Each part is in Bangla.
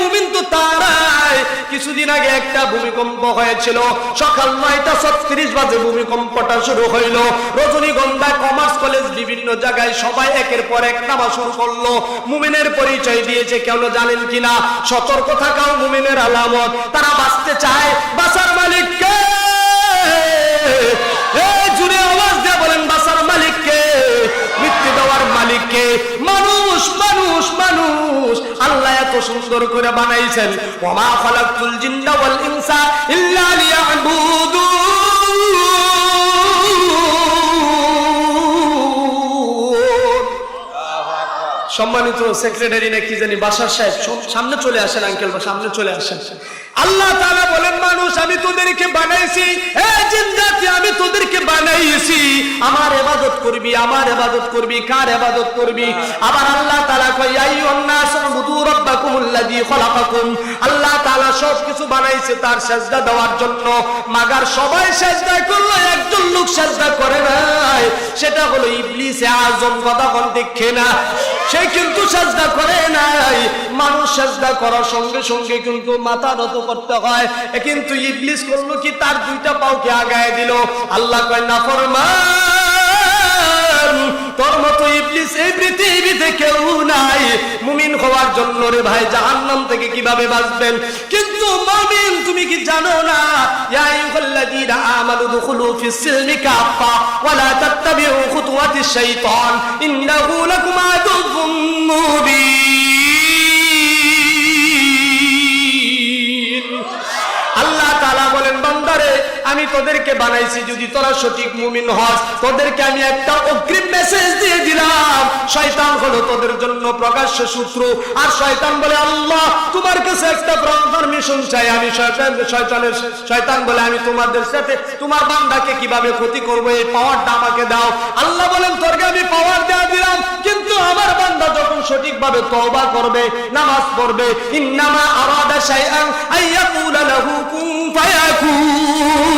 মুমিন তো তারাই। কিছুদিন আগে একটা ভূমিকম্প হয়েছিল। সকাল নয়টা বাজে ভূমিকম্পটা শুরু হইল। রজনীগন্ধা কমার্স কলেজ বিভিন্ন জায়গায় সবাই একের পর এক নামা শুরু করল। মুমিনের পরিচয় দিয়েছে কেন জানেন কিনা। সতর্ক থাকাও মুমিনের আলামত। তারা বাঁচতে চায়। বাঁচার মালিককে সুন্দর করে বানাইছেন। ওমা খালাকতুল জিন্না ওয়াল ইনসা ইল্লা লিয়াবুদুন সম্মানিত সেক্রেটারি না কি জানি বাসার সাহেব সামনে চলে আসেন আঙ্কেল বা সামনে চলে আসেন। আল্লাহ তাআলা বলেন, মানুষ, আমি তোদেরকে বানাইছি। আমি তোদেরকে বানাইছি। আমার ইবাদত করবি, আমার ইবাদত করবি, কার ইবাদত করবি? আবার আল্লাহ তাআলা উবুদু রাব্বাকুমুল্লাযী খলাকাকুম। আল্লাহ সব কিছু বানাইছে তার সেজদা দেওয়ার জন্য। মাগার সবাই সেজদা করল, একজন লোক সেজদা করে নাই। সেটা হলো ইবলিস আজম কথা কোন দেখে না। সে কিন্তু সাজদা করে নাই। মানুষ সাজদা করার সঙ্গে সঙ্গে কিন্তু মাথা নত করতে হয়। কিন্তু ইবলিস করল কি তার দুইটা পাওকে আগায় দিল। আল্লাহ কয়, না ফরমান তোর মতো ইবলিস এই পৃথিবীতে কেউ নাই। মুমিন হওয়ার জন্য রে ভাই, জাহান্নাম থেকে কীভাবে বাঁচবেন? কিন্তু মুমিন, তুমি কি জানো না? ইয়া আইয়ুহাল্লাযীনা আমানু দুখুলু ফিস সিলমি কাফা ওয়া লা তাত্তাবিউ খুতুওয়াতিশ শাইতান, ইন্নাহু লাকুম আদুউম মুবিন। আমি তোদেরকে বানাইছি, যদি তোরা সঠিক মুমিন হস, তোদেরকে আমি একটা অগ্রিম মেসেজ দিয়ে দিলাম। শয়তান হলো তোদের জন্য প্রকাশ্য সূত্র আর শয়তান বলে, আল্লাহ, তোমার কাছে একটা পারমিশন চাই। আমি শয়তান, শয়তানের, শয়তান বলে, আমি তোমাদের সাথে, তোমার বান্দাকে কীভাবে ক্ষতি করব? এই পাওয়ারটা আমাকে দাও। আল্লাহ বলেন, তোরকে আমি পাওয়ার দেওয়া দিলাম, কিন্তু আমার বান্দা যখন সঠিকভাবে তওবা করবে, নামাজ পড়বে, ইন্নামা আরাদা শাইআন আইয়াকুলা লাহু কুন ফায়াকুন।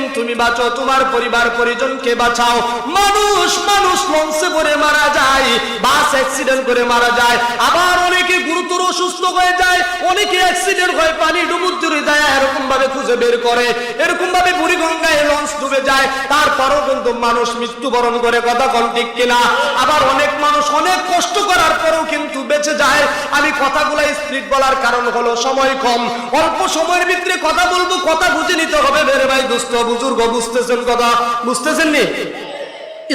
তুমি বাঁচো, তোমার পরিবার পরিজনকে বাঁচাও। মানুষ মানুষ লঞ্চে পড়ে মারা যায়, বাস অ্যাক্সিডেন্ট করে মারা যায়, আবার অনেকে গুরুতর অসুস্থ হয়ে যায়, অনেকে অ্যাক্সিডেন্ট হয়, পানি ডুবুর যায় এরকম ভাবে খুঁজে বের করে। এরকম ভাবে বুড়িগঙ্গায় লঞ্চ ডুবে যায়, তারপরও কিন্তু মানুষ মৃত্যুবরণ করে, কথা কন ঠিক কিনা? আবার অনেক মানুষ অনেক কষ্ট করার পরেও কিন্তু বেঁচে যায়। আমি কথাগুলো স্পিড বলার কারণ হলো সময় কম। অল্প সময়ের ভিতরে কথা বলব, কথা বুঝে নিতে হবে। বেরে ভাই দুস্থ বুজুর্গ বুঝতেছেন কথা? বুঝতেছেন নি?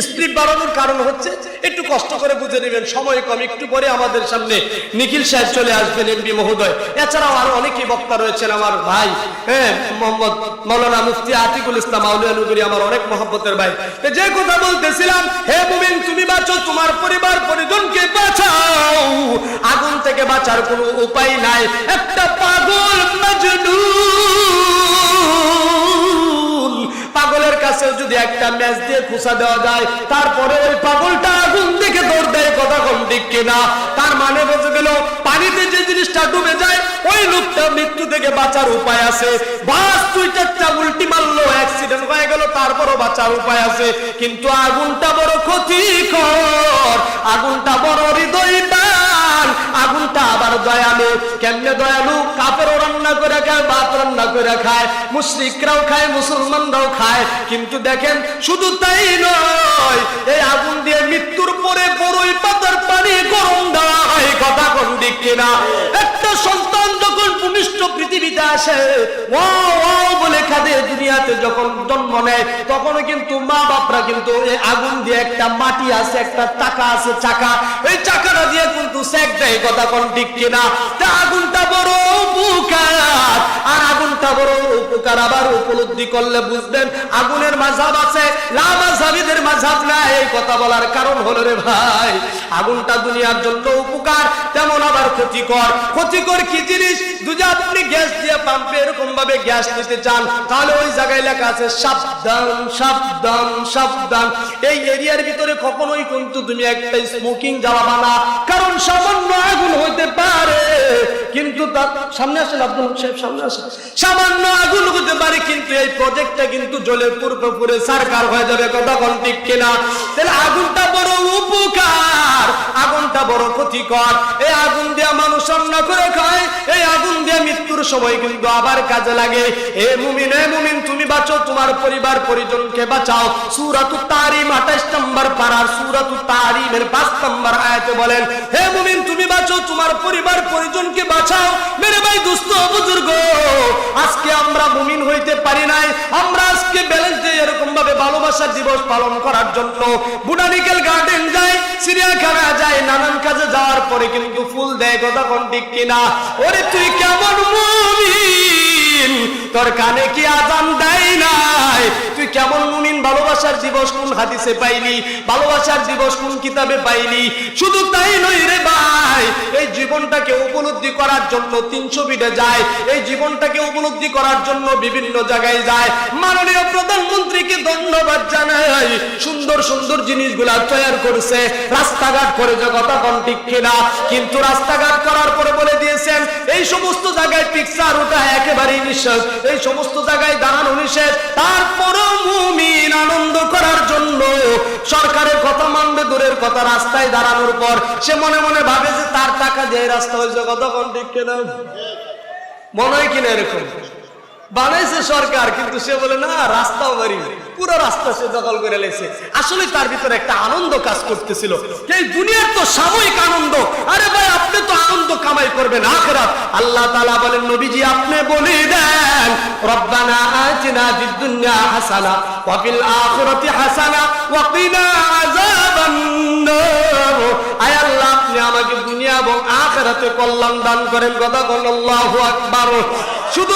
স্পিড বাড়ানোর কারণ হচ্ছে একটু কষ্ট করে বুঝে নেবেন, সময় কম, একটু পরে আমাদের সামনে নিখিল সাহেব চলে আসবেন এমপি মহোদয়। এছাড়াও আরও অনেকেই বক্তা রয়েছেন আমার ভাই হ্যাঁ মোহাম্মদ মৌলানা মুফতি আতিকুল ইসলাম আউলিয়া নগরী আমার অনেক মহব্বতের ভাই। যে কথা বলতেছিলাম, হে মুমিন, তুমি বাঁচো, তোমার পরিবার, পরিজনকে বাঁচাও। আগুন থেকে বাঁচার কোনো উপায় নাই। একটা পাগল মাজনুন পাগলের কাছে যদি একটা ম্যাচ দিয়ে খুসা দেওয়া যায়, তারপরে ওই পাগলটা আগুন দেখে দৌড় দেয় কথা কম দিক কিনা। তার মানে বোঝা গেল, পানিতে যে জিনিসটা ডুবে যায়, ওই লোকটা মৃত্যু থেকে বাঁচার উপায় আছে। বাস তুই চারটা উল্টি মারলো অ্যাক্সিডেন্ট হয়ে গেল, তারপরও বাঁচার উপায় আছে। কিন্তু আগুনটা বড় ক্ষতিকর, আগুনটা বড় হৃদয় টান আগুনটা আবার দয়ালু। কেমনে দয়ালু? কাপেরও রান্না করে খায় ভাত রান্না করে খায়, মুশরিকরাও খায়, মুসলমানরাও খায়। কিন্তু দেখেন, শুধু তাই নয়, এই আগুন দিয়ে মৃত্যুর পরে বড়ই পাতার পানি গরম দেওয়া কথা কোন দিক কিনা? একটা সন্তান যখন ভূমিষ্ঠ পৃথিবীতে আসে ও ও বলে খাদে দুনিয়াতে যখন জন্ম নেয় তখন কিন্তু মা বাপরা কিন্তু এই আগুন দিয়ে একটা মাটি আছে, একটা চাকা আছে, চাকা। ওই চাকাটা দিয়ে কিন্তু সেক দেয় কথা কোন ঠিক কিনা? তা আগুনটা বড় উপকার। আর আগুনটা বড় উপকার আবার উপলব্ধি করলে বুঝবেন, আগুনের মাঝাব আছে লামাজাবিদের মাঝাব নাই, এই কথা বলার কারণ হলো রে ভাই, আগুনটা দুনিয়ার জন্য উপকার, তেমন আবার ক্ষতিকর। ক্ষতিকর কি জিনিস? যদি আপনি গ্যাস দিয়ে পাম্পে এরকম ভাবে গ্যাস নিতে চান, তাহলে ওই জায়গায় লেখা আছে, সাবধান সাবধান সাবধান। এই এরিয়ার ভিতরে কখনোই কিন্তু তুমি একটা স্মোকিং জ্বালাবা না, কারণ সামান্য আগুন হইতে পারে, কিন্তু তার সামনে আসেন আব্দুল সাহেব, সামনে আসেন। সামান্য আগুন হতে পারে, কিন্তু এই প্রজেক্টটা কিন্তু জলে পূর্বে পুরে সারকার হয়ে যাবে, কথা কোন কিনা তাহলে আগুনটা বড় উপকার, আগুনটা বড় ক্ষতিকর। এই আগুন দিয়ে মানুষ অন্ন করে খায়, এই আগুন দিয়ে মৃত্যুর সময় কিন্তু আবার কাজে লাগে। এ মুমিন এ মুমিন, তুমি বাঁচো, তোমার পরিবার, পরিজনকে বাঁচাও। সুরাতু তারিম 28 নম্বর পারার সুরাতু তারিমের 5 নম্বর আয়াতে বলেন, হে মুমিন, তুমি বাঁচো, তোমার পরিবার, পরিজনকে বাঁচাও। মেরে ভাই, দুস্থ, বুজুর্গ, আজকে আমরা মুমিন হইতে পারি নাই আমরা আজকে ব্যালেন্স ডে এরকম ভাবে ভালোবাসার দিবস পালন করার জন্য বুটানিক্যাল গার্ডেন যায়, চিড়িয়াখানা যায়, নানান কাজে যাওয়ার পরে কিন্তু ফুল দেয় কথা কোন ঠিক কিনা। ওরে তুই কেমন মুমিন তোর কানে কি আজান দেয় নাই? কেমন মুমিন ভালোবাসার দিবস কোন হাদিসে পাইলি ভালোবাসার দিবস কোন কিতাবে পাইলি শুধু তাই নই রে ভাই, এই জীবনটাকে উপলব্ধি করার জন্য তিনশো বিটে যায়, এই জীবনটাকে উপলব্ধি করার জন্য বিভিন্ন জায়গায় যায়। মাননীয় প্রধানমন্ত্রীকে ধন্যবাদ জানাই। সুন্দর সুন্দর জিনিসগুলা তৈরি করছে। রাস্তাঘাট করে যে কথা কোন ঠিক কিনা, কিন্তু রাস্তাঘাট করার পরে বলে দিয়েছেন, এই সমস্ত জায়গায় পিকচার ওটা একেবারেই নিঃশ্বাস এই সমস্ত জায়গায় দাঁড়ানো নিষেধ। তারপরও মুমিন আনন্দ করার জন্য সরকারের কথা মানবে, দূরের কথা রাস্তায় দাঁড়ানোর পর সে মনে মনে ভাবে যে তার টাকা দিয়ে রাস্তা হয়েছে, কতক্ষণ ঠিক কেনা মনে হয় কিনা এরকম? বানাইছে সরকার, কিন্তু সে বলে, না, রাস্তাও বাড়ি পুরো রাস্তা সে দখল করে লেছে। আসলে তার ভিতরে একটা আনন্দ কাজ করতেছিল। এই দুনিয়ার তো সাময়িক আনন্দ। আরে ভাই, আপনি তো আনন্দ কামাই করবেন আখেরাত। আল্লাহ তাআলা বলেন, নবীজি, আপনি বলে দেন, রব্বানা আতিনা ফিদ দুনিয়া হাসানা, ওয়া ফিল আখিরাতি হাসানা, ওয়া কিনা আয় আল্লাহ, আপনি আমাকে দুনিয়া এবং আখিরাতে কল্যাণ দান করেন। কথা বলেন আল্লাহু আকবার। শুধু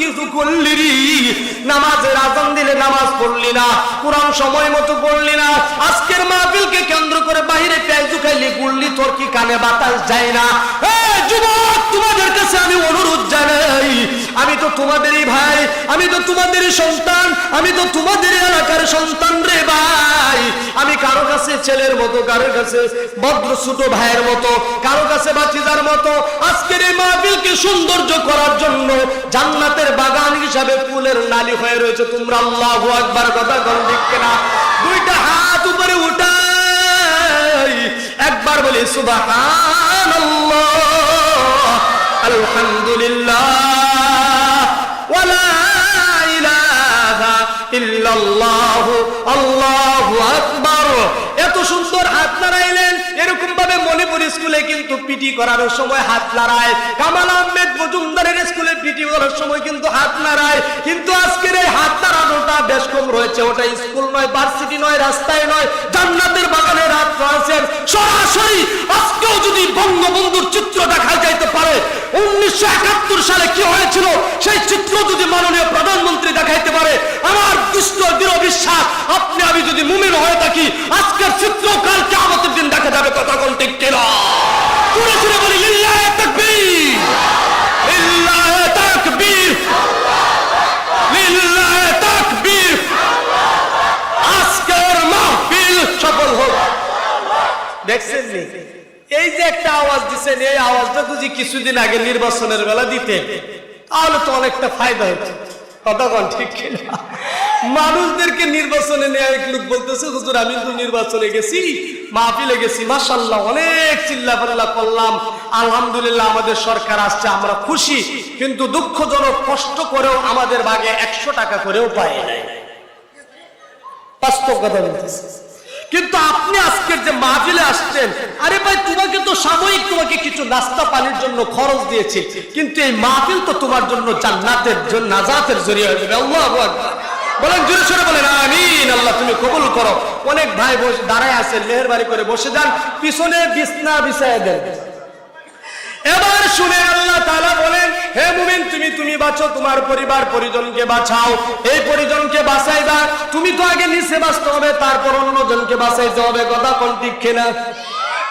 কিছু করলি নামাজের আজান দিলে নামাজ পড়লি না, কোরআন সময় মতো পড়লি না। আজকের মাহফিলকে কেন্দ্র করে বাইরে পেঁয়াজু খাইলি গুললি তোর কি কানে বাতাস যায় না। যুবক, তোমাদের কাছে আমি অনুরোধ জানাই, আমি তো তোমাদেরই ভাই, আমি তো তোমাদেরই সন্তান, আমি তো তোমাদের এলাকার সন্তান রে ভাই। আমি কারও কাছে ছেলের মতো, কারও কাছে ভদ্র ছোট ভাইয়ের মতো, কারও কাছে বাচিদার মতো। আজকের এই মাহফিলকে সৌন্দর্য করার জন্য জান্নাতের বাগান হিসাবে ফুলের নালি হয়ে রয়েছে। তোমরা আল্লাহু আকবার কথা কোন দিক কেনা? দুইটা হাত উপরে উঠাই। একবার বলি, সুবহানাল্লাহ, আলহামদুলিল্লাহ ওয়ালা ইলাহা ইল্লাল্লাহ, আল্লাহু আকবার। এত সুন্দর হাত নাড়াইলেন। এরকম ভাবে মণিপুর স্কুলে কিন্তু পিটি করার সময় হাত নাড়ায়। কামাল আহমেদ মজুমদারের স্কুলে পিটি করার সময় কিন্তু হাত নাড়ায়। কিন্তু আজকের এই হাত নাড়ানোটা বেশ কম রয়েছে। ওটা স্কুল নয়, ভার্সিটি নয়, রাস্তায় নয়, জান্নাতের বাগানে রাত রয়েছেন সরাসরি আজকেও যদি বঙ্গবন্ধুর চিত্র দেখা যাইতে পারে, উনিশশো একাত্তর সালে কি হয়েছিল? সেই চিত্র যদি মাননীয় প্রধানমন্ত্রী দেখাইতে পারে, আমার দুষ্ট দৃঢ় বিশ্বাস, আপনি, আমি যদি মুমিন হয়ে থাকি আজকের চিত্র কালকে আমাদের দিন দেখা যাবে কথা কোন ঠিক কিনা? বলি এই যে একটা আওয়াজ দিচ্ছেন এই আওয়াজটা যদি কিছুদিন আগে নির্বাচনের বেলা দিতে তাহলে তো অনেকটা ফায়দা হতো। কথা বল ঠিক কিনা? মানুষদেরকে নির্বাচনে নেয় এক লোক বলতেছে, হুজুর, আমি তো নির্বাচনে গেছি, মাহফিলে গেছি মাসাল্লাহ অনেক চিল্লা পাল্লা করলাম। আলহামদুলিল্লাহ, আমাদের সরকার আসছে, আমরা খুশি। কিন্তু দুঃখজনক, কষ্ট করেও আমাদের ভাগে একশো টাকা করেও পাই নাই। বাস্তব কথা বলতেছি। কিন্তু আপনি আজকের যে মাহফিলে আসছেন, আরে ভাই, তোমাকে তো সাময়িক তোমাকে কিছু নাস্তা পানির জন্য খরচ দিয়েছে, কিন্তু এই মাহফিল তো তোমার জন্য জান্নাতের জন্য নাজাতের জরিয়া হয়ে যাবে। আল্লাহু আকবার। বলেন, জোরে সরে বলেন, আমিন, আল্লাহ, তুমি কবুল করো। অনেক ভাই বসে দাঁড়ায় আছেন মেহেরবানি করে বসে যান, পিছনে বিছনা বিছায় দেন। এবার শুনে আল্লাহ তাআলা বলেন, হে মুমিন, তুমি তুমি বাঁচো, তোমার পরিবার পরিজনকে বাঁচাও। এই পরিজনকে বাঁচাইবা, তুমি তো আগে নিচে বাঁচতে হবে, তারপর অন্যজনকে বাঁচাইতে হবে, কথা কোন ঠিক কিনা?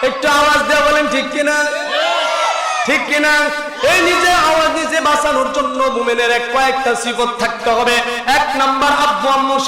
একটু আওয়াজ দেওয়া বলেন, ঠিক কিনা? ঠিক কিনা? এই নিজে আওয়াজ নিজে বাঁচানোর জন্য মুমিনের এক কয়েকটা সিফত থাকতে হবে। এক নাম্বার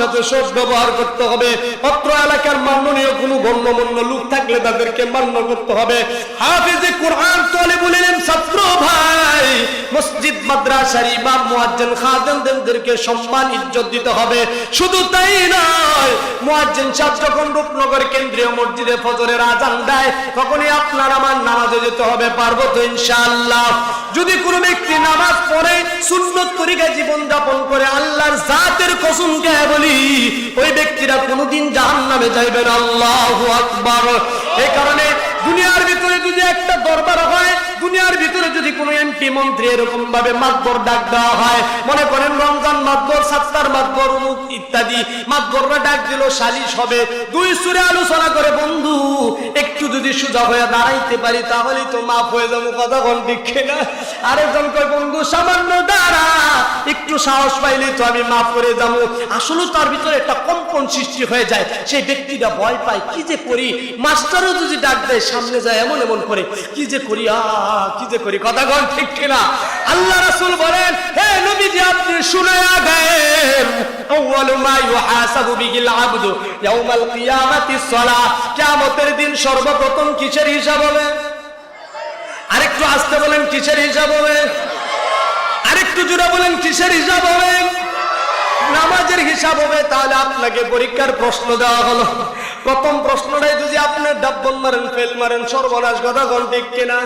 সাথে সব ব্যবহার করতে হবে। অত্র এলাকার মাননীয় কোনো গণ্যমান্য লোক থাকলে তাদেরকে মান্য করতে হবে। হাফিজে কোরআন তলে বলেন ছাত্র ভাই, মসজিদ, মাদ্রাসার ইমাম, মুয়াজ্জিন খাদেমদেরকে সম্মান, ইজ্জত দিতে হবে। শুধু তাই নয়, মুয়াজ্জিন সাহেব যখন রূপনগর কেন্দ্রীয় মসজিদে ফজরের আজান দেয়, তখনই আপনার আমার নামাজে যেতে হবে, পারব তো ইনশাআল্লাহ। যদি কোনো ব্যক্তি নামাজ পড়ে, সুন্নত তরিকায় জীবন যাপন করে, আল্লাহর জাতের কসম কে বলি, ওই ব্যক্তিরা কোনোদিন জাহান্নামে যাইবেন আল্লাহু আকবার। এই কারণে দুনিয়ার ভিতরে যদি একটা দরবার হয়, দুনিয়ার ভিতরে যদি কোনো এমপি মন্ত্রী এরকম ভাবে মাতবর ডাক দেওয়া হয়, মনে করেন রমজান মাতবর সাত্তার মাতবর অমুক ইত্যাদি, মাতবররা ডাক দিল, সালিশ হবে। দুই সুরে আলোচনা করে, বন্ধু, একটু যদি সোজা হয়ে দাঁড়াইতে পারি তাহলেই তো মাফ হয়ে যাব, কথা কোন দিকে না? আরেকজন কয়, বন্ধু, সামান্য একটু সাহস পাইলে তো আমি মাফ করে যাব আসলে তার ভিতরে একটা কম্পন সৃষ্টি হয়ে যায়। সেই ব্যক্তিটা ভয় পায়, কি যে করি? মাস্টারও যদি ডাক দেয়, সামনে যায় এমন এমন করে, কি যে করি? আ, কি যে করি? কথা কন ঠিক কিনা? আল্লাহ রাসূল বলেন, হে নবীজি, আপনি শুনে সালাহ কিয়ামতের দিন সর্বপ্রথম কিসের হিসাব হবে? আরেকটু আসতে বলেন, কিসের হিসাব হবে? আরেকটু জোরে বলেন, কিসের হিসাব হবে? নামাজের হিসাব হবে, তাহলে আপনাকে পরীক্ষার প্রশ্ন দেওয়া হলো। প্রথম প্রশ্নটাই যদি আপনি ডাব্বন মারেন, ফেল মারেন, সর্বনাশ কথা কোন ঠিক কিনা?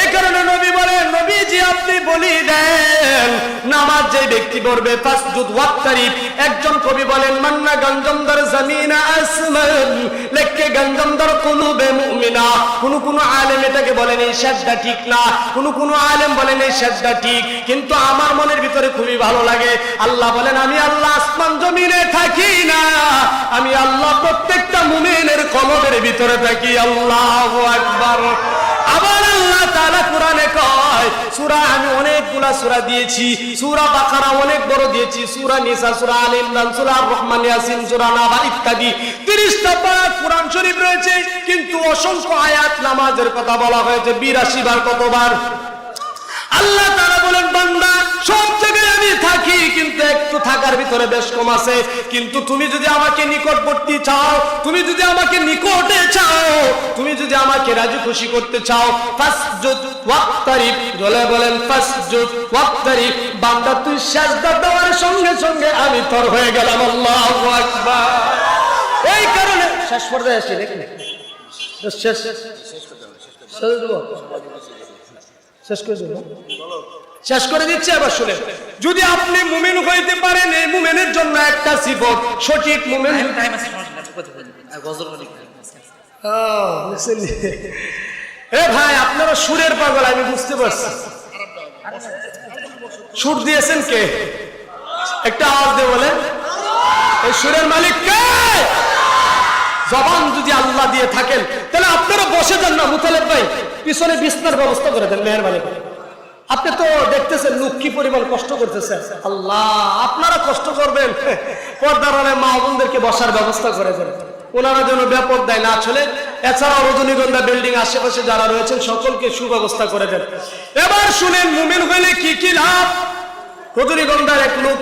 এই কারণে নবী বলেন, নবীজি আপনি বলি দেন, নামাজ যে ব্যক্তি পড়বে ফাসজুদ ওয়াক্তারিফ একজন কবি বলেন, মান্না গঞ্জমদার জামিনা আসমান, লেখকে গঞ্জমদার কুলুবে মুমিনা। কোন কোন আলেম এটাকে বলেন, এই শেষটা ঠিক না। কোন কোন আলেম বলেন, এই শেষটা ঠিক। কিন্তু আমার মনের ভিতরে খুবই ভালো লাগে। আল্লাহ বলেন, আমি আল্লাহ আসমান জমিনে থাকি না। আমি আল্লাহ প্রত্যেকটা মুমিনের কলবের ভিতরে থাকি, আল্লাহ আকবার। আবার আল্লাহ তাআলা কোরআনে কয়, সূরা আমি অনেকগুলা সূরা দিয়েছি, সূরা বাকারা অনেক বড় দিয়েছি, সূরা নিসা, সূরা আল ইমরান, সূরা রহমান ইয়াসিন, সূরা নাবা ইত্যাদি। 30 টা পারা কোরআন শরীফ রয়েছে, কিন্তু অসংখ্য আয়াত নামাজের কথা বলা হয়েছে 82 বার কতবার। আল্লাহ তারা বলেন, বান্দা সব জায়গায় আমি থাকি, কিন্তু একটু থাকার ভিতরে বেশ কম আছে। কিন্তু তুমি যদি আমাকে নিকট নিকটবর্তী চাও, তুমি যদি আমাকে নিকটে চাও, তুমি যদি আমাকে রাজি খুশি করতে চাও, ফাসজুদ ওয়াক্তারিব বলে বলেন, ফাসজুদ ওয়াক্তারিব, বান্দা, তুই সাজদা দেওয়ার সঙ্গে সঙ্গে আমি তোর হয়ে গেলাম, আল্লাহু আকবার। এই কারণে শেষ পর্যায়ে আসি, দেখি শেষ শেষ শেষ দেবো? শেষ করে দেবো। শেষ করে দিচ্ছি আবার শুনে। যদি আপনি মুমিন হইতে পারেন এই মুমিনের জন্য একটা সিফত সঠিক মুমিন? এ ভাই আপনারা সুরের পাগল আমি বুঝতে পারছি। সুর দিয়েছেন কে? একটা আওয়াজ দিয়ে বলেন এই সুরের মালিক কে? জবান যদি আল্লাহ দিয়ে থাকেন, তাহলে আপনারা বসে যান না, মুতালেব ভাই। পিছনে বিছনার ব্যবস্থা করে দেন, মেহরবানি করে। আপনি তো দেখতেছেন লোক কি পরিমাণ কষ্ট করতেছেন আল্লাহ, আপনারা কষ্ট করবেন। পর্দার আলে মা বোনদেরকে বসার ব্যবস্থা করে দেন। ওনারা যেন ব্যাপক দেয় না চলে। এছাড়াও রজনীগন্ধা বিল্ডিং আশেপাশে যারা রয়েছেন, সকলকে সুব্যবস্থা করে দেন। এবার শুনেন, মুমিন হইলে কি কি লাভ? রজনীগন্ধার এক লোক,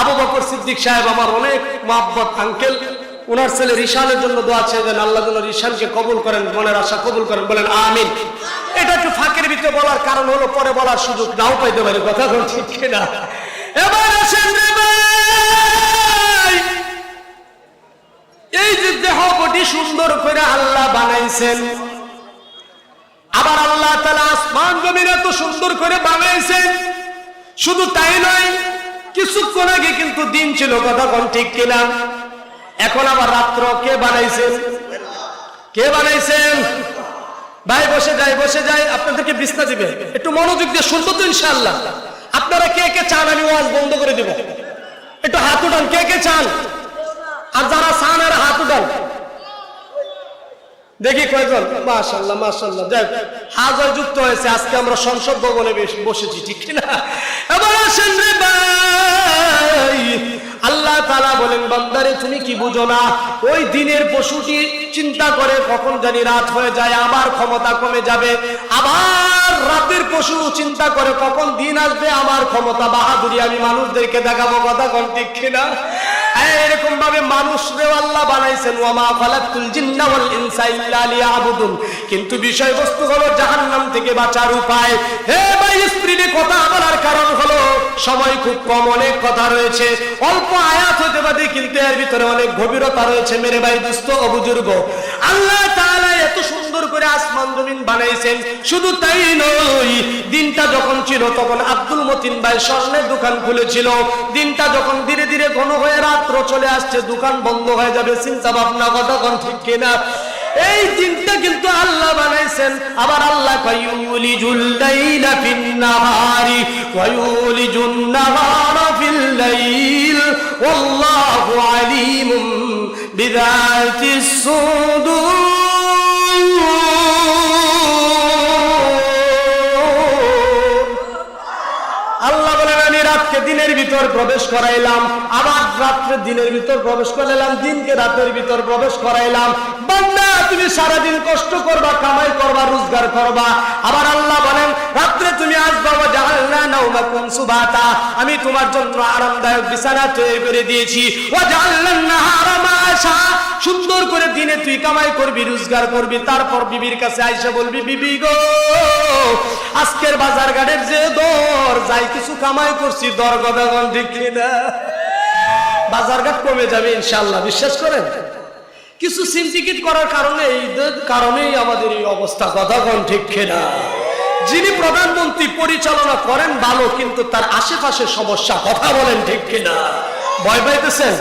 আবু বকর সিদ্দিক সাহেব, আমার অনেক মহাব্বত, আঙ্কেল। ওনার ছেলে রিশানের জন্য দোয়া চেয়েছেন আল্লাহ যেন রিশানকে কবুল করেন, মনের আশা কবুল করেন, বলেন আমিন। এটা একটু ফাঁকের ভিতরে বলার কারণ হলো পরে বলার সুযোগ নাও পাইতে পারে, কথা কোন ঠিক কিনা? এবার আসেন এই যে দেহ বটি সুন্দর করে আল্লাহ বানাইছেন, আবার আল্লাহ তালা আসমান জমিন এত সুন্দর করে বানাইছেন, শুধু তাই নয়, কিছুক্ষণ আগে কিন্তু দিন ছিল, কথা কোন ঠিক কিনা? এখন আবার রাত্র কে বানাইছেন? কে বানাইছেন? ভাই, বসে যাই বসে যাই, আপনাদেরকে বিছনা দিবে। একটু মনোযোগ দিয়ে শুনব তো ইনশাআল্লাহ। আপনারা কে কে চান আমি ওয়াজ বন্ধ করে দিব। একটু হাত উঠান, কে কে চান? আর যারা চান আর হাত উঠান। দেখি কয়জন? মাশাল্লাহ মাশাল্লাহ যাই হাজার যুক্ত হয়েছে, আজকে আমরা সংসদ ভবনে বসেছি, ঠিক না এবার আসেন রে ভাই। আল্লাহ তালা বলেন, বান্দারে, তুমি কি বুঝো না? ওই দিনের পশুটি চিন্তা করে কখন জানি রাত হয়ে যায় আমার ক্ষমতা কমে যাবে। আবার রাতের পশু চিন্তা করে কখন দিন আসবে, আমার ক্ষমতা বাহাদুরি আমি মানুষদেরকে দেখাবো, কথা কোন ঠিক কিনা? এরকম ভাবে মানুষরেও আল্লাহ বানাইছেন, ওয়ামা খালাকুল জিন্না ওয়াল ইনসা ইল্লা লিয়াবুদুন। কিন্তু বিষয়বস্তু হলো জাহান্নাম থেকে বাঁচার উপায়। হে ভাই কথা বলার কারণ হলো, সময় খুব কম, অনেক কথা রয়েছে। অল্প আয়াত হতে পারে, কিন্তু এর ভিতরে অনেক গভীরতা রয়েছে, মেরে ভাই দুস্থ আল্লাহ তাআলা এত সুন্দর করে আসমান জমিন বানাইছেন, শুধু তাই নয়, দিনটা যখন ছিল, তখন আব্দুল মতিন ভাই স্বর্ণের দোকান খুলেছিল। দিনটা যখন ধীরে ধীরে ঘন হয়ে রাত্র চলে আসছে, দোকান বন্ধ হয়ে যাবে, চিন্তা ভাবনা কতক্ষণ ঠিক কিনা? এই দিনটা কিন্তু আল্লাহ বানাইছেন। আবার আল্লাহ কয়ুলি জুল্লাইলা ফিন নাহারি ওয়ায়ুলি জুন্নাহারা ফিল লাইল ওয়াল্লাহু আলিমুম বিযাতিস সুদূর ভিতর প্রবেশ করাইলাম, আবার রাত্রে দিনের ভিতর প্রবেশ করাইলাম দিনকে রাতের ভিতর প্রবেশ করাইলাম। বান্দা, তুমি সারাদিন কষ্ট করবা, কামাই করবা, রোজগার করবা। আবার আল্লাহ বলেন, রাত্রে তুমি আসবা জাআলনা নাওমাকুম সুবাতা। আমি তোমার জন্য আরামদায়ক বিছানা তৈরি করে দিয়েছি। ওয়া জাআলনা নাহারা মাশা সুন্দর করে দিনে তুই কামাই করবি, রোজগার করবি, তারপর বিবির কাছে আইসা বলবি, বিবি গো, আজকের বাজার ঘাটের যে দর, যাই কিছু কামাই করছি দর গদাগন ঠিক না বাজার ঘাট কমে যাবে ইনশাল্লাহ বিশ্বাস করেন? কিছু সিন্ডিকেট করার কারণে এই কারণেই আমাদের এই অবস্থা গদাগন ঠিক না যিনি প্রধানমন্ত্রী পরিচালনা করেন, ভালো, কিন্তু তার আশেপাশে সমস্যা, কথা বলেন, ঠিক কিনা? ভয় পাইতেছেন?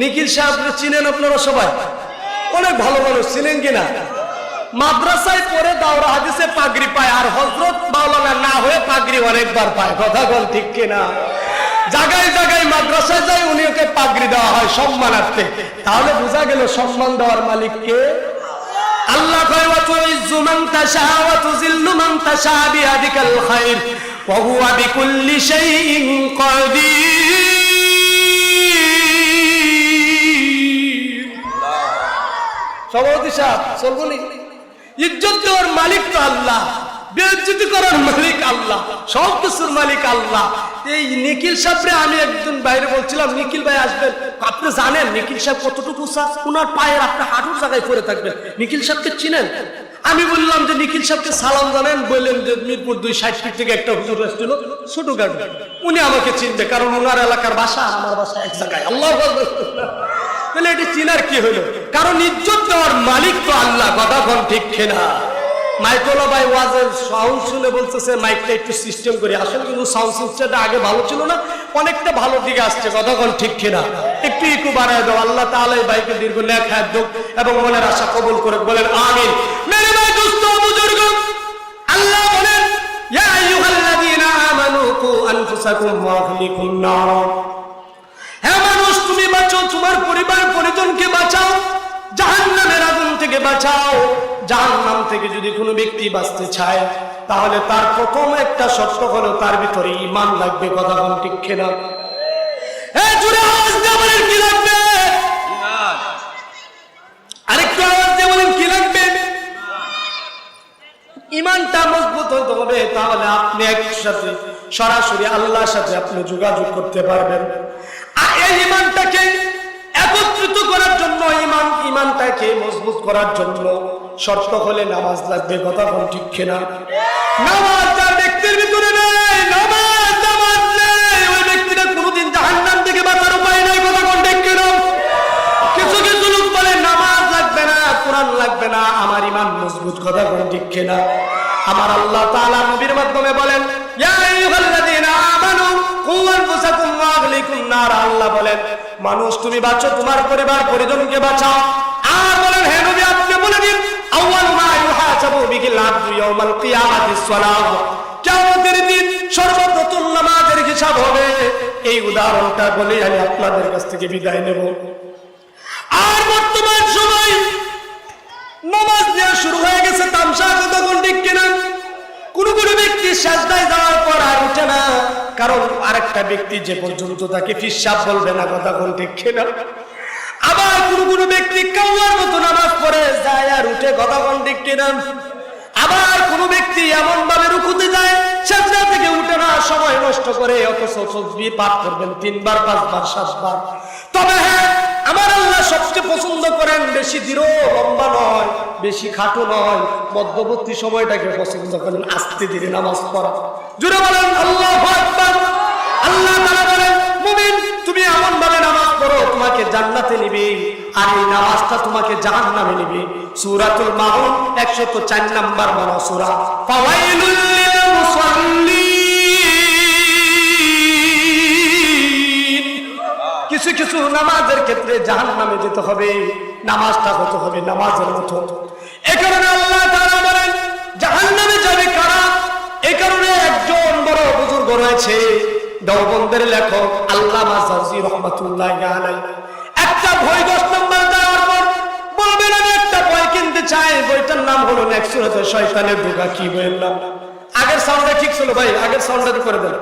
নিখিল সাহেব চিনেন আপনারা সবাই? অনেক ভালো মানুষ, চিনেন কিনা? মাদ্রাসায় পড়ে দাওরা হাদিসে পাগড়ি পায়, আর হজরত মাওলানা না হয়ে পাগড়ি অনেকবার পায়, কথা বল ঠিক কিনা? জায়গায় জায়গায় মাদ্রাসায় যায় উনি ওকে পাগড়ি দেওয়া হয় সম্মানার্থে। তাহলে বোঝা গেল সম্মান দেওয়ার মালিক কে? আল্লাহ কয় ওয়া তুইজ্জু মান তাশা ওয়া তুযিল্লু মান তাশা বিয়াদিকাল খায়র ওয়া হুয়া বিকুল্লি শাইইন সভাপতি সাহেব ইজ্জত দেওয়ার মালিক তো আল্লাহ। বেজ্জতি করার মালিক আল্লাহ, সব কিছুর মালিক আল্লাহ। এই নিখিল সাহেবরে আমি একজন বাইরে বলছিলাম, নিখিল ভাই আসবেন। আপনি জানেন নিখিল সাহেব কতটুকু উঁচা? ওনার পায়ের আপনি হাঁটুর জায়গায় পড়ে থাকবেন। নিখিল সাহেবকে চিনেন? আমি বললাম যে নিখিল সাহেবকে সালাম জানেন, বললেন যে মিরপুর দুই ষাট ফিট থেকে একটা হুজুর আসছিল ছোট গাড়ি উনি আমাকে চিনবে, কারণ ওনার এলাকার বাসা আমার বাসা এক জায়গায়। আল্লাহ তাহলে এটি চিনার কি হলো? কারণ ইজ্জত দেওয়ার মালিক তো আল্লাহ, কথা ঠিক খেনা মাইকোলা ভাই ওয়াজের সাউন্ড শুনে বলতেছে, মাইকটা একটু সিস্টেম করি আসলে কিন্তু সাউন্ড সিস্টেমটা আগে ভালো ছিল না, অনেকটা ভালো দিকে আসছে কোন ঠিক খেনা একটু একটু বাড়ায় দাও, আল্লাহ তাহলে বাইকে দীর্ঘ লেখ দুঃখ এবং মনের আশা কবুল করে বলেন আমিন। মেরে ভাই আল্লাহ বলেন, ইয়া আমানু কু আনফুসাকুম ওয়া আহলিকুম নারা। হ্যাঁ মানুষ, তুমি বাঁচো তোমার পরিবার, পরিজনকে বাঁচাও। জাহান্নামের আগুন থেকে বাঁচাও। জাহান্নাম থেকে যদি কোনো ব্যক্তি বাঁচতে চায়, তাহলে তার প্রথম একটা শর্ত হলো তার ভিতরে ইমান লাগবে, কথা কোন? ঠিক খেলা কি ইমানটা মজবুত হতে হবে, তাহলে আপনি একসাথে সরাসরি আল্লাহর সাথে আপনি যোগাযোগ করতে পারবেন। আর এই ইমানটাকে একত্রিত করার জন্য ইমান ইমানটাকে মজবুত করার জন্য শর্ত হলে নামাজ লাগবে, কথা কোন ঠিক কিনা? নামাজ ব্যক্তির ভিতরে নেই, নামাজ নামাজ নেই। ওই জাহান্নাম থেকে বাঁচার উপায় নাই, কথা ঠিক কিছু কিছু লোক বলে, নামাজ লাগবে না, কোরআন লাগবে না, আমার ইমান মজবুত, কথা করে ঠিক না আমার আল্লাহ তাআলা নবীর মাধ্যমে বলেন নার আল্লাহ বলেন, মানুষ, তুমি বাঁচো, তোমার পরিবার পরিজনকে বাঁচাও। আর বলেন, হে নবী, আপনি বলে দিন, আউয়াল মা ইউহাসাবু বিহিল আবদু ইয়াউমাল কিয়ামাতিস সালাহ কিয়ামতের দিন সর্বপ্রথম নামাজের হিসাব হবে। এই উদাহরণটা বলে আমি আপনাদের কাছ থেকে বিদায় নেব। আর বর্তমান সময় নামাজ দেওয়া শুরু হয়ে গেছে, তামসা কতক্ষণ ঠিক কিনা? কোন কোন ব্যক্তি সাজদায় যাওয়ার পর আর উঠে না। কারণ আরেকটা ব্যক্তি যে পর্যন্ত তাকে ফিসাব বলবে না, কথা কোন ঠিক না আবার কোন কোন ব্যক্তি কাউয়ার মতো নামাজ পড়ে, যায় আর উঠে, কথা কোন ঠিক না আবার কোন ব্যক্তি এমন ভাবে রুকুতে যায় সাজদা থেকে উঠে না, সময় নষ্ট করে পাঠ করবেন তিনবার, পাঁচবার, সাতবার। তবে হ্যাঁ আমার আল্লাহ সবচেয়ে পছন্দ করেন বেশি দৃঢ়, লম্বা নয়, বেশি খাটো নয়। মধ্যবর্তী সময়টাকে পছন্দ করেন আস্তে ধীরে নামাজ পড়া। জুড়ে বলেন, আল্লাহ আল্লাহ তাআলা বলেন, মুমিন, তুমি এমন ভাবে নামাজ পড়ো, তোমাকে জান্নাতে নিবে। আর এই নামাজটা তোমাকে জাহান্নামে নিবে। সূরাতুল মাউন 104 নাম্বার বড় সূরা। ফাওয়াইলুল কিছু কিছু নামাজের ক্ষেত্রে জাহান নামে যেতে হবে। নামাজটা হতে হবে নামাজের মতো। এ কারণে আল্লাহ তাআলা বলেন জাহান নামে যাবে কারা? এই কারণে একজন বড় বুজুর্গ রয়েছে লেখক আল্লাহ মাজাজি রহমাতুল্লাহ আলাই একটা বই দশ নম্বর দেওয়ার পর বলবেন, আমি একটা বই কিনতে চাই। বইটার নাম হলো নেক্সুরত শয়তানের দুগা কি বইয়ের নাম? আগের সাউন্ডটা ঠিক ছিল ভাই, আগের সাউন্ডটা করে দেন।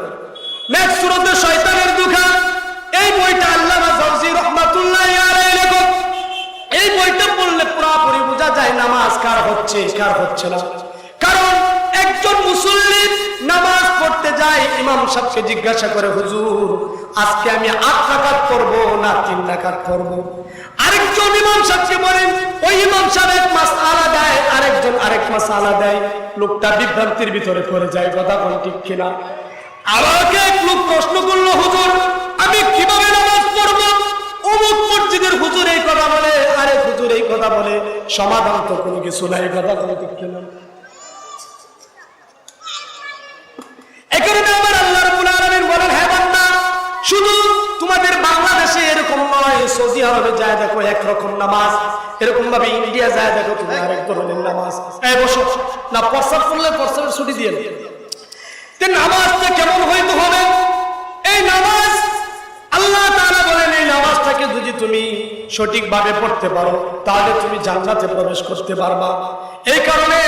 নেক্সুরত শয়তানের দুগা এই বইটা আল্লামা জাওজি রহমাতুল্লাহ আলাইহি লেখক। এই বইটা পড়লে পুরোপুরি বোঝা যায় নামাজ কার হচ্ছে কার হচ্ছে না। কারণ একজন মুসল্লি নামাজ পড়তে যায়, ইমাম সাহেবকে জিজ্ঞাসা করে, হুজুর, আজকে আমি আট রাকাত পড়ব না তিন রাকাত পড়ব? আরেকজন ইমাম সাহেবকে বলেন, ওই ইমাম সাহেব এক মাস আলা দেয়, আরেকজন আরেক মাস আলা দেয়। লোকটা বিভ্রান্তির ভিতরে পড়ে যায়, কথা কোন ঠিক কিনা। আমাকে এক লোক প্রশ্ন করল, হুজুর আমি কীভাবে নামাজ পড়ব? অমুক মসজিদের হুজুর এই কথা বলে, আরে হুজুর এই কথা বলে। সমাধান তো কোনো কিছু নাই কথা বলে বাংলাদেশে এরকম সৌদি আরবে যায় দেখো একরকম নামাজ এরকম ভাবে ইন্ডিয়া যায় দেখো তুমি আরেক ধরনের নামাজ। এই বসো। না, প্রস্তাব করলে প্রস্তাবের ছুটি দিয়ে নামাজটা কেমন হইতে হবে? এই নামাজ আল্লাহ তাআলা বলেন, এই নামাজটাকে যদি তুমি সঠিকভাবে পড়তে পারো, তাহলে তুমি জান্নাতে প্রবেশ করতে পারবা। এই কারণে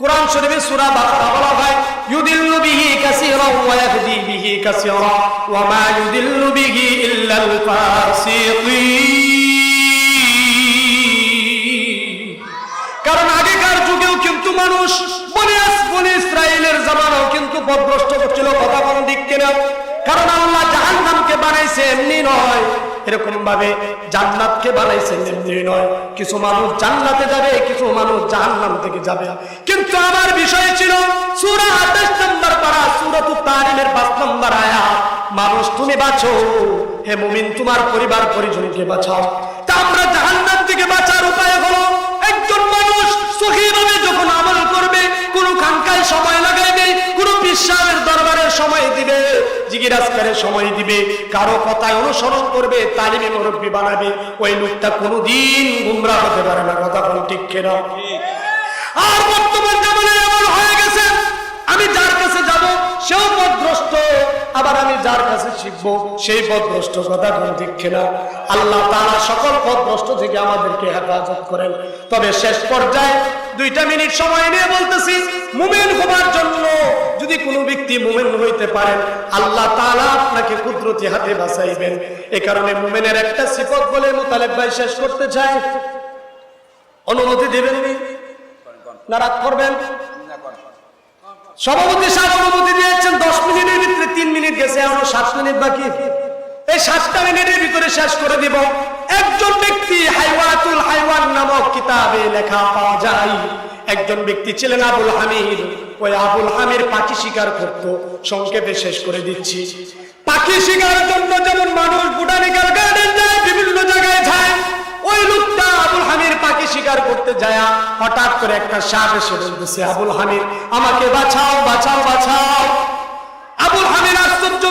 কোরআন শরীফে সূরা বাকারা বলা হয়, ইউদিল্লু বিহি কাসীরা ওয়া ইয়াহদি বিহি কাসীরা ওয়া মা ইউদিল্লু বিহি ইল্লাল ফাসিকিন। কারণ আগেকার যুগেও কিন্তু মানুষ বনে ইসরায়েলের জামানাও কিন্তু পথভ্রষ্ট করছিল, কথা কোন দিক কেনা কারণ আল্লাহ জাহান্নামকে বানাইছে এমনি নয়। এরকম ভাবে জান্নাতকে বানাইছেন এমনি নয়। কিছু মানুষ জান্নাতে যাবে, কিছু মানুষ জাহান্নাম থেকে যাবে। কিন্তু আমার বিষয় ছিল সূরা 28 নম্বর তারিমের 5 নম্বর মানুষ তুমি বাঁচো, হে মুমিন, তোমার পরিবার পরিজনকে বাঁচাও। তা আমরা থেকে বাঁচার উপায় হলো, একজন মানুষ সহিভাবে যখন আমল করবে, কোন খানকায় সময় লাগাইবে, কোন বিশ্বাসের দরবারে সময় দিবে জিগিরাজকারের সময় দিবে, কারও কথায় অনুসরণ করবে, তালিমে মুরব্বী বানাবে, ওই লোকটা কোনোদিন গুমরা হতে পারে না, কথা কোন ঠিক কেনা? আর বর্তমান জামানে এমন হয়ে গেছে, আমি যার কাছে যাব, সেও পথভ্রষ্ট আবার আমি যার কাছে শিখব, সেই পথভ্রষ্ট কথা কোন ঠিক কিনা? আল্লাহ তারা সকল পথভ্রষ্ট থেকে আমাদেরকে হেফাজত করেন। তবে শেষ পর্যায়ে দুইটা মিনিট সময় নিয়ে বলতেছি, মুমিন হবার জন্য যদি কোনো ব্যক্তি মুমিন হইতে পারেন, আল্লাহ তাআলা আপনাকে কুদরতি হাতে বাঁচাইবেন। এ কারণে মুমিনের একটা সিফত বলে মুতালেব ভাই শেষ করতে চাই অনুমতি দেবেন নি? রাগ করবেন? সভাপতি সাহেব অনুমতি দিয়েছেন, দশ মিনিটের ভিতরে তিন মিনিট গেছে, এখনও সাত মিনিট বাকি। এই সাতটা মিনিটের ভিতরে শেষ করে দিব। একজন ব্যক্তি হাইওয়াতুল হাইওয়ান নামক কিতাবে লেখা পাওয়া যায়। একজন ব্যক্তি ছিলেন আবুল হামিদ। ওই আবুল হামির পাখি শিকার করত। সংক্ষেপে শেষ করে দিচ্ছি। পাখি শিকারের জন্য যেমন মানুষ বোটানিক্যাল গার্ডেন যায়, বিভিন্ন জায়গায় যায়, ওই লোকটা আবুল হামির পাখি শিকার করতে যায়। হঠাৎ করে একটা সাপ এসে বলতেছে, আবুল হামির আমাকে বাঁচাও বাঁচাও বাঁচাও। আবুল হামির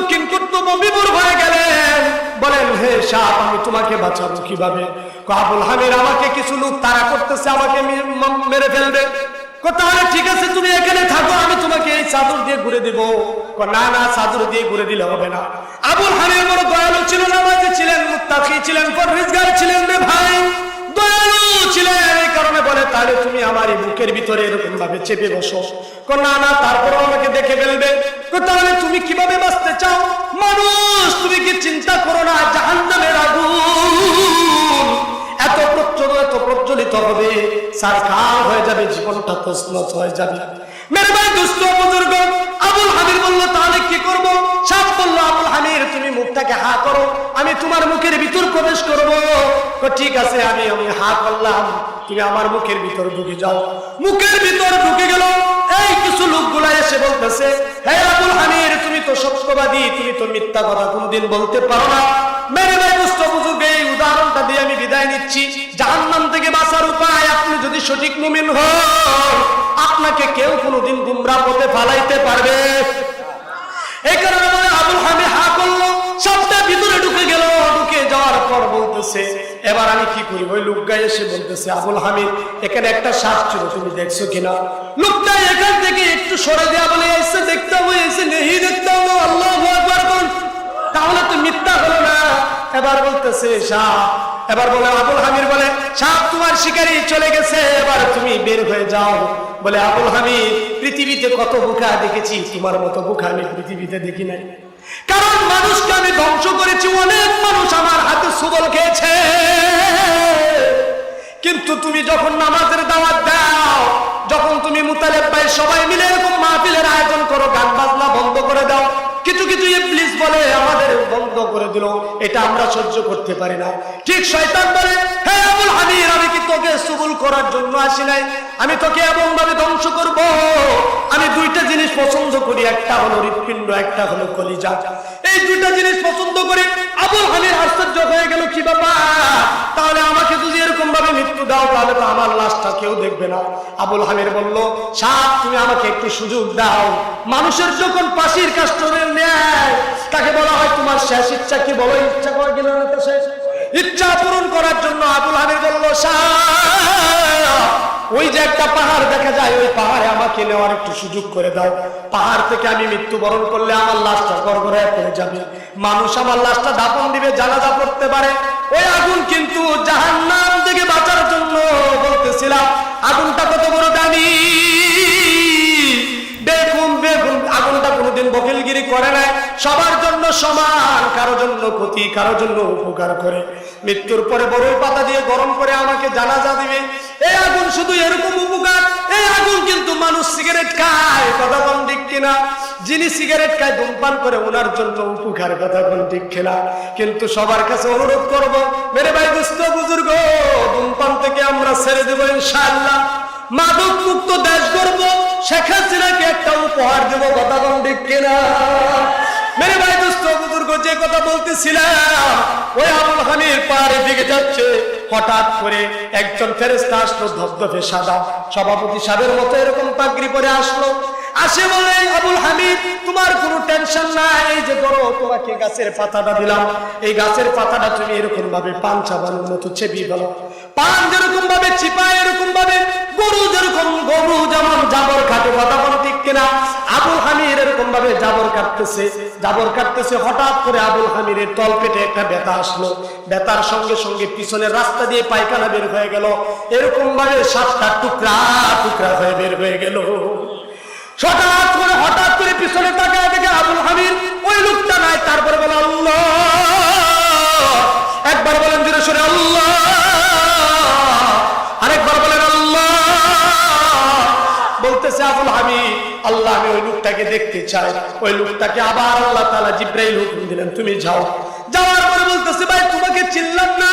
কিংকর্তব্য বিমূর হয়ে গেলেন বলেন, হে সাপ, আমি তোমাকে বাঁচাবো কীভাবে? আবুল হামির আমাকে কিছু লোক তারা করতেছে, আমাকে মেরে ফেলবে। তাহলে ঠিক আছে, তুমি এখানে থাকো, আমি তোমাকে এই চাদর দিয়ে ঘুরে দিব। না না, চাদর দিয়ে ঘুরে দিলে হবে না। আবুল হামির দয়ালু ছিল ছিলেন ছিলেন ছিলেন রে ভাই। দয়ালু ছিলেন, এই কারণে ভিতরে এরকম ভাবে চেপে বসো। না না, তারপরও আমাকে দেখে ফেলবে। তাহলে তুমি কীভাবে বাঁচতে চাও? মানুষ, তুমি কি চিন্তা করো না, জাহান্নামের আগুন এত প্রচলিত এত প্রচলিত হবে সারকার হয়ে যাবে, জীবনটা তসনত হয়ে যাবে। মেরে ভাই দুষ্ট বুজুর্গ আবুল হামির করো, আমি তোমার মুখের ভিতর প্রবেশ করব। ঠিক আছে, আমি আমি হা করলাম তুমি আমার মুখের ভিতর ঢুকে যাও। মুখের ভিতর ঢুকে গেল। এই কিছু লোকগুলা এসে বলতেছে, হে আবুল হামির তুমি তো সত্যবাদী, তুমি তো মিথ্যা কথা কোনদিন বলতে পারো না। মেরে ভাই বুজুর্গ, এই উদাহরণটা দিয়ে আমি বিদায় নিচ্ছি। জাহান্নাম থেকে বাঁচার উপায় আপনি যদি সঠিক মুমিন হন, আপনাকে কেউ কোনোদিন গুমরা পথে ফালাইতে পারবে। এই কারণে বলে, আবুল হামি সবটা ভিতরে ঢুকে গেল, ঢুকে যাওয়ার পর বলতেছে, এবার আমি কি করি? ওই লোকটা এসে বলতেছে, আবুল হামিদ, এখানে একটা সাপ ছিল, তুমি দেখছ কিনা? লোকটা এখান থেকে একটু সরে দেওয়া বলে, এসে দেখতে হবে, এসে নেই দেখতে হবে, আল্লাহ তাহলে তো মিথ্যা হলো না। এবার বলতেছে, সাপ। এবার বলে, আবুল হামির বলে, সাপ তোমার শিকারি চলে গেছে, এবার তুমি বের হয়ে যাও। বলে, আবুল হামিদ, পৃথিবীতে কত বোকা দেখেছি, তোমার মতো বোকা আমি পৃথিবীতে দেখি নাই। কারণ মানুষকে আমি ধ্বংস করেছি, অনেক মানুষ আমার হাতে সুবল খেয়েছে। কিন্তু তুমি যখন নামাজের দাওয়াত দাও, যখন তুমি মুতালেব ভাই সবাই মিলে এরকম মাহফিলের আয়োজন করো, গান বাজনা বন্ধ করে দাও। কিছু কিছু প্লিজ বলে, আমাদের বন্ধ করে দিল, এটা আমরা সহ্য করতে পারি না। ঠিক শয়তান বলে, হে আবুল হামির আমি কি তোকে সুবুল করার জন্য আসি নাই? আমি তোকে এমন ভাবে ধ্বংস করব। আমি দুইটা জিনিস পছন্দ করি, একটা হলো হৃৎপিণ্ড, একটা হলো কলিজা। এই দুইটা জিনিস পছন্দ করি আবুল হামির আশ্চর্য হয়ে গেল, কি বাবা তাহলে আমাকে যদি এরকম ভাবে মৃত্যু দাও, তাহলে তো আমার লাশটা কেউ দেখবে না। আবুল হামির বলল, সাপ, তুমি আমাকে একটু সুযোগ দাও। মানুষের যখন পাশির কাস্টরের নেয় তাকে বলা হয় তোমার শেষ ইচ্ছা কি? বলো, ইচ্ছা করে গেল না তো শেষ। ইচ্ছা পূরণ করার জন্য একটা পাহাড় দেখা যায়, ওই পাহাড়ে আমাকে নেওয়ার একটু সুযোগ করে দাও। পাহাড় থেকে আমি মৃত্যুবরণ করলে আমার লাশটা গড়গড়ায় পড়ে যাবে। মানুষ আমার লাশটা দাপন দিবে, জানাজা পড়তে পারে। ওই আগুন কিন্তু জাহান্নাম থেকে বাঁচার জন্য বলতেছিলাম, আগুনটা কত বড় দামি? কোনোদিন বকিলগিরি করে না সবার জন্য সমান, কারও জন্য ক্ষতি, কারও জন্য উপকার করে। মৃত্যুর পরে বড়ই পাতা দিয়ে গরম করে আমাকে জানাজা দিবে। এই আগুন শুধু এরকম উপকার এই আগুন কিন্তু মানুষ সিগারেট খায়, কথা কোন ঠিক কিনা? যিনি সিগারেট খায়, ধূমপান করে ওনার জন্য উপকার, কথা কোন ঠিক কিনা? কিন্তু সবার কাছে অনুরোধ করব, মেরে ভাই, দুস্থ বুজুর্গ, ধূমপান থেকে আমরা ছেড়ে দেবো ইনশাআল্লাহ। মাদক মুক্ত দেশ গর্ব শেখ হাসিনাকে একটা উপহার দেবো, কথা কোন? মেরে ভাই দুস্থ বুজুর্গ, যে কথা বলতেছিলাম, ওই আবুল হামির পাহাড়ের দিকে যাচ্ছে। হঠাৎ করে একজন ফেরেস্তা আসলো, ধবধবে সাদা। সভাপতি সাহেবের মতো এরকম পাগড়ি পরে আসলো। আসে বলে, আবুল হামিদ, তোমার কোনো টেনশন নাই এই যে ধরো তোমাকে গাছের পাতাটা দিলাম। এই গাছের পাতাটা তুমি এরকম ভাবে পান চাবানোর মতো চেপি গেল পান যেরকম ভাবে চিপায় এরকম ভাবে, গরু যেরকম, গরু যেমন জাবর কাটে কথা বলো ঠিক কিনা? আবুল হামির এরকম ভাবে জাবর কাটতেছে জাবর কাটতেছে, হঠাৎ করে আবুল হামিরের তল পেটে একটা ব্যথা আসলো। ব্যথার সঙ্গে সঙ্গে পিছনের রাস্তা দিয়ে পায়খানা বের হয়ে গেল। এরকম ভাবে সাতটা টুকরা টুকরা হয়ে বের হয়ে গেল। হঠাৎ করে হঠাৎ করে পিছনে তাকায় দেখে আবুল হামিদ, ওই লোকটা নাই, তারপরে বলে, আল্লাহ। একবার বলেন ধীরে সরে, আল্লাহ। বলতেছে, আবুল হামিদ, আল্লাহ আমি ওই লোকটাকে দেখতে চাই। ওই লোকটাকে আবার আল্লাহ তালা জিব্রাইল হুকুম দিলেন, তুমি যাও। যাওয়ার পরে বলতেছে, ভাই, তোমাকে চিনলাম না।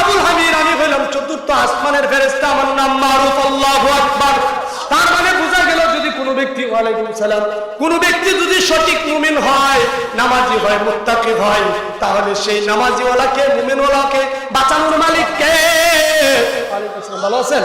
আবুল হামিদ, আমি হইলাম চতুর্থ আসমানের ফেরেস্তা আমার নাম মারুফ, আল্লাহ আকবার। তার মানে বোঝা গেল, যদি কোনো ব্যক্তি, ওয়ালাইকুম সালাম, কোন ব্যক্তি যদি সঠিক মুমিন হয়, নামাজি হয়, মুত্তাকি হয়, তাহলে সেই নামাজিওয়ালাকে, মুমিনওয়ালাকে বাঁচানোর মালিক কে? ভালো আছেন?